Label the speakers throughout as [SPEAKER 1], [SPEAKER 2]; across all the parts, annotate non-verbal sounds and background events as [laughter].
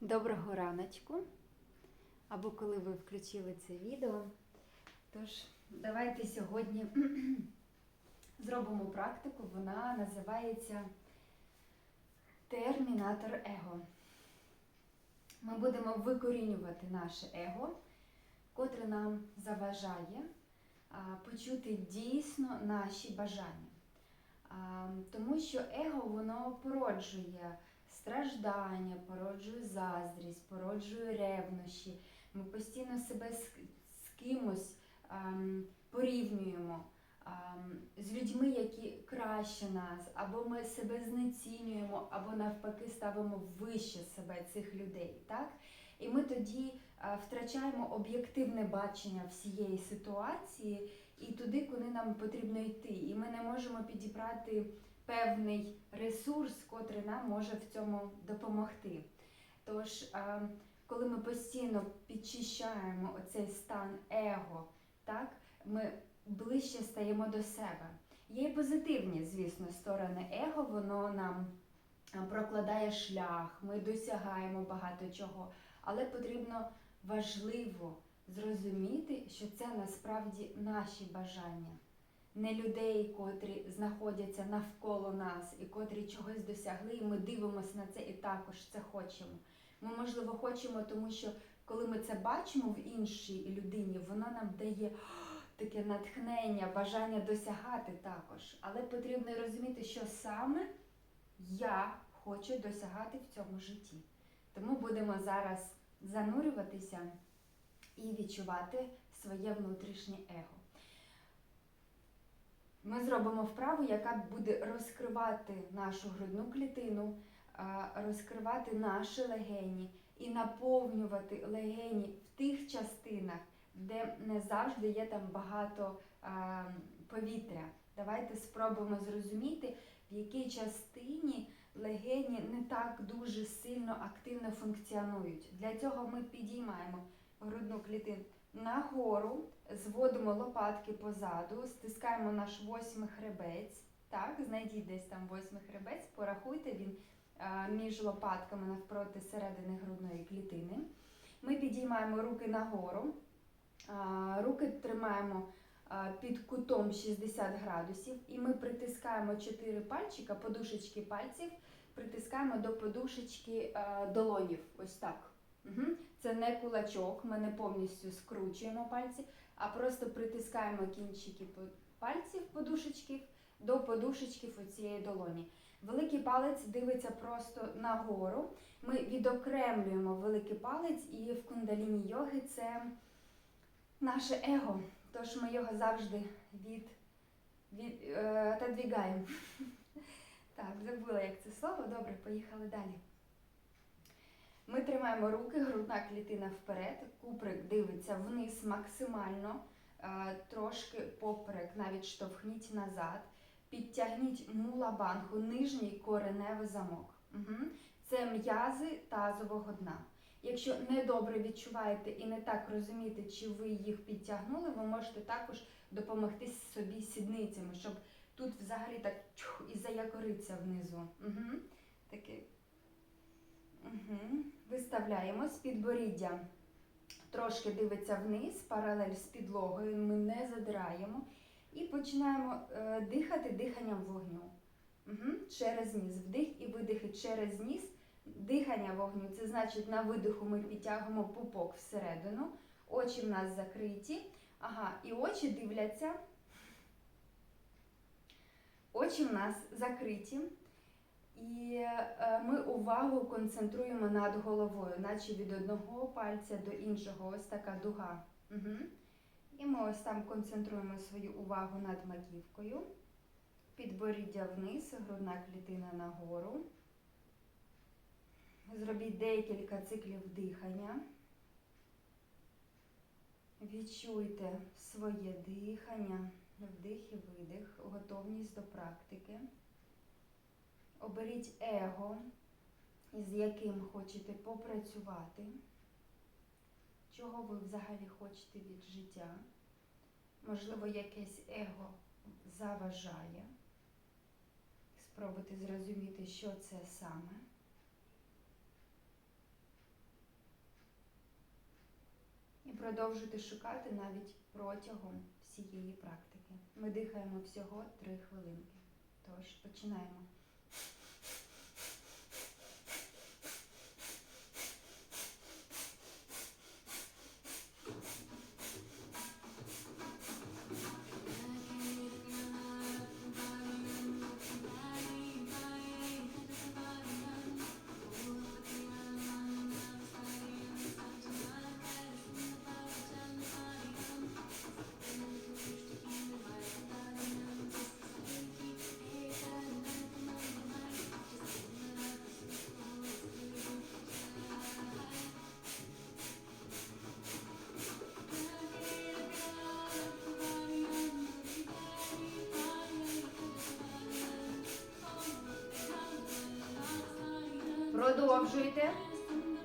[SPEAKER 1] Доброго раночку, або коли ви включили це відео. Тож, давайте сьогодні [clears throat] зробимо практику. Вона називається Термінатор Его. Ми будемо викорінювати наше его, котре нам заважає почути дійсно наші бажання. Тому що его воно породжує страждання, породжує заздрість, породжує ревнощі. Ми постійно себе з, з кимось ем, порівнюємо ем, з людьми, які краще нас, або ми себе знецінюємо, або навпаки ставимо вище себе цих людей. Так? І ми тоді е, втрачаємо об'єктивне бачення всієї ситуації і туди, куди нам потрібно йти. І ми не можемо підібрати певний ресурс, котрий нам може в цьому допомогти. Тож, коли ми постійно підчищаємо оцей стан его, так, ми ближче стаємо до себе. Є і позитивні, звісно, сторони его, воно нам прокладає шлях, ми досягаємо багато чого, але потрібно важливо зрозуміти, що це насправді наші бажання не людей, котрі знаходяться навколо нас і котрі чогось досягли, і ми дивимося на це і також це хочемо. Ми, можливо, хочемо, тому що коли ми це бачимо в іншій людині, воно нам дає таке натхнення, бажання досягати також. Але потрібно розуміти, що саме я хочу досягати в цьому житті. Тому будемо зараз занурюватися і відчувати своє внутрішнє его. Ми зробимо вправу, яка буде розкривати нашу грудну клітину, розкривати наші легені і наповнювати легені в тих частинах, де не завжди є там багато повітря. Давайте спробуємо зрозуміти, в якій частині легені не так дуже сильно активно функціонують. Для цього ми підіймаємо грудну клітину нагору, зводимо лопатки позаду, стискаємо наш восьмий хребець. Так, знайдіть десь там восьмий хребець, порахуйте він між лопатками навпроти середини грудної клітини. Ми підіймаємо руки нагору, руки тримаємо під кутом 60 градусів, і ми притискаємо 4 пальчика, подушечки пальців, притискаємо до подушечки долонів. Ось так. Угу. Це не кулачок, ми не повністю скручуємо пальці, а просто притискаємо кінчики пальців подушечків до подушечків цієї долоні. Великий палець дивиться просто нагору. Ми відокремлюємо великий палець, і в кундаліні йоги це наше его. Тож ми його завжди від, від, е, отодвігаємо. [laughs] Так, забула, як це слово. Добре, поїхали далі. Ми тримаємо руки, грудна клітина вперед, куприк дивиться вниз максимально, трошки поперек, навіть штовхніть назад. Підтягніть мулабангу, нижній кореневий замок. Угу. Це м'язи тазового дна. Якщо не добре відчуваєте і не так розумієте, чи ви їх підтягнули, ви можете також допомогти собі сідницями, щоб тут взагалі так чух, і заякориться внизу. Угу. Такий Угу. Виставляємо підборіддя. Трошки дивиться вниз, паралель з підлогою, ми не задираємо. І починаємо е, дихати диханням вогню. Угу. Через ніс. Вдих і видихи через ніс. Дихання вогню. Це значить, на видиху ми підтягуємо пупок всередину. Очі в нас закриті. Ага, і очі дивляться. Очі в нас закриті. І е, ми увагу концентруємо над головою, наче від одного пальця до іншого. Ось така дуга. Угу. І ми ось там концентруємо свою увагу над маківкою. Підборіддя вниз, грудна клітина нагору. Зробіть декілька циклів дихання. Відчуйте своє дихання, вдих і видих, готовність до практики. Оберіть его, із яким хочете попрацювати, чого ви взагалі хочете від життя. Можливо, якесь его заважає. Спробуйте зрозуміти, що це саме. І продовжуйте шукати навіть протягом всієї практики. Ми дихаємо всього 3 хвилинки. Тож починаємо. Продовжуйте.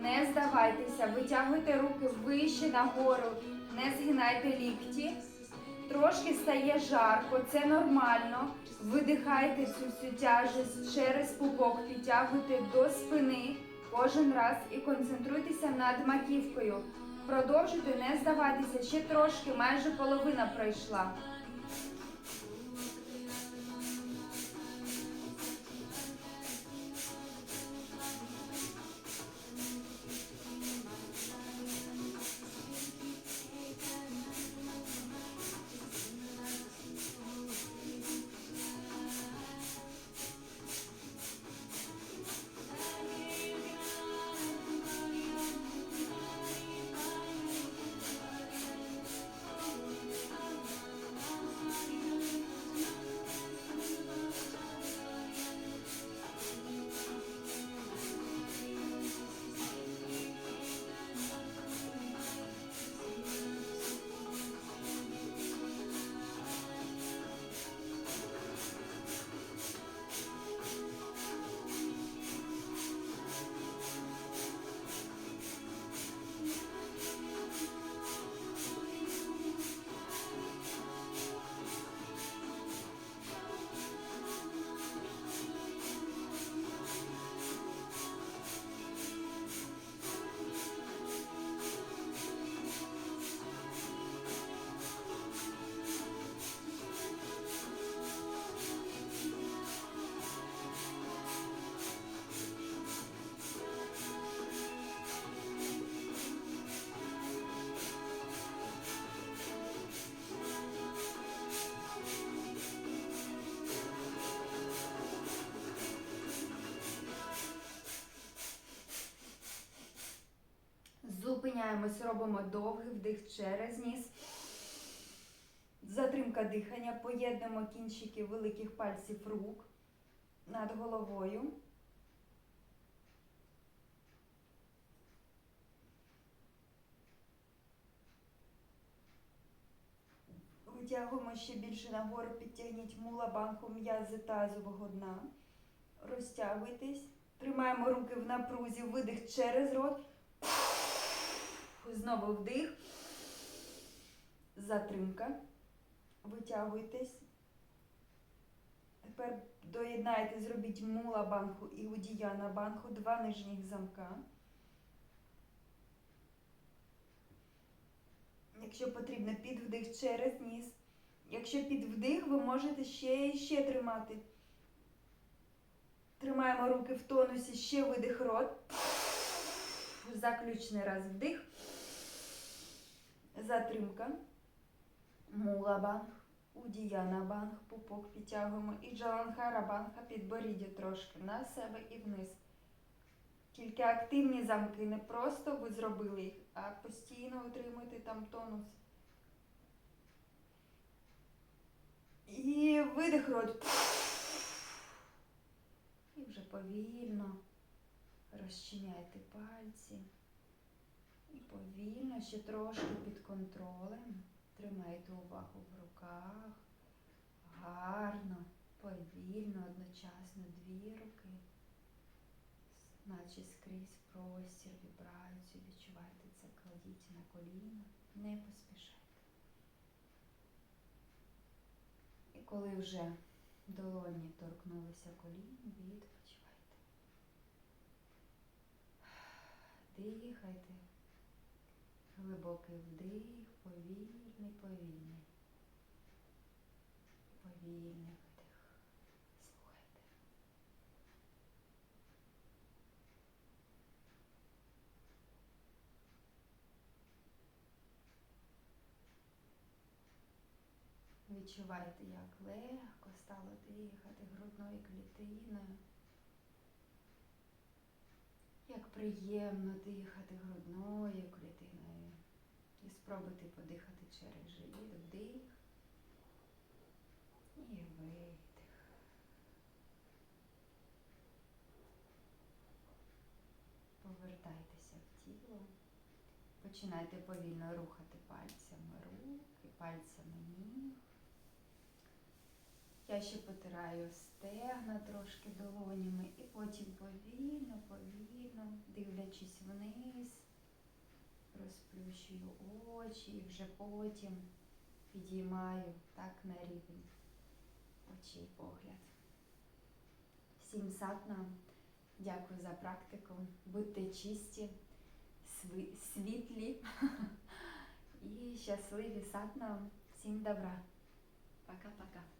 [SPEAKER 1] Не здавайтеся, витягуйте руки вище нагору, не згинайте лікті. Трошки стає жарко, це нормально. Видихайте цю всю тяжесть через пупок, підтягуйте до спини кожен раз і концентруйтеся над маківкою. Продовжуйте, не здавайтеся, ще трошки, майже половина пройшла. Зупиняємось, робимо довгий вдих через ніс. Затримка дихання. Поєднуємо кінчики великих пальців рук над головою. Витягуємо ще більше нагору, підтягніть мула банку м'язи тазового дна. Розтягуйтесь. Тримаємо руки в напрузі, видих через рот. Знову вдих. Затримка. Витягуйтесь. Тепер доєднайте, зробіть мула банку і удіяна банку, два нижніх замка. Якщо потрібно, під вдих через ніс. Якщо під вдих, ви можете ще і ще тримати. Тримаємо руки в тонусі, ще видих рот. Заключний раз вдих. Затримка. Мула банг. Удіяна банг. Пупок підтягуємо. І джаланхара банга підборіддя трошки на себе і вниз. Тільки активні замки, не просто ви зробили їх, а постійно утримуйте там тонус. І видих рот. І вже повільно розчиняйте пальці. Повільно, ще трошки під контролем. Тримайте увагу в руках. Гарно, повільно, одночасно дві руки. Наче скрізь простір, вібрацію. Відчувайте це, кладіть на коліна, не поспішайте. І коли вже долоні торкнулися колін, відпочивайте. Дихайте Глибокий вдих, повільний, повільний. Повільний видих. Слухайте. Відчуваєте, як легко стало дихати грудною клітиною. Як приємно дихати грудною клітиною. Спробуйте подихати через живіт, вдих і видих. Повертайтеся в тіло. Починайте повільно рухати пальцями рук і пальцями ніг. Я ще потираю стегна трошки долонями і потім повільно, повільно, дивлячись вниз, розплющую очі і вже потім підіймаю так на рівень очей погляд. Всім сатнам, дякую за практику. Будьте чисті, світлі [laughs] і щасливі сатнам. Всім добра. Пока-пока.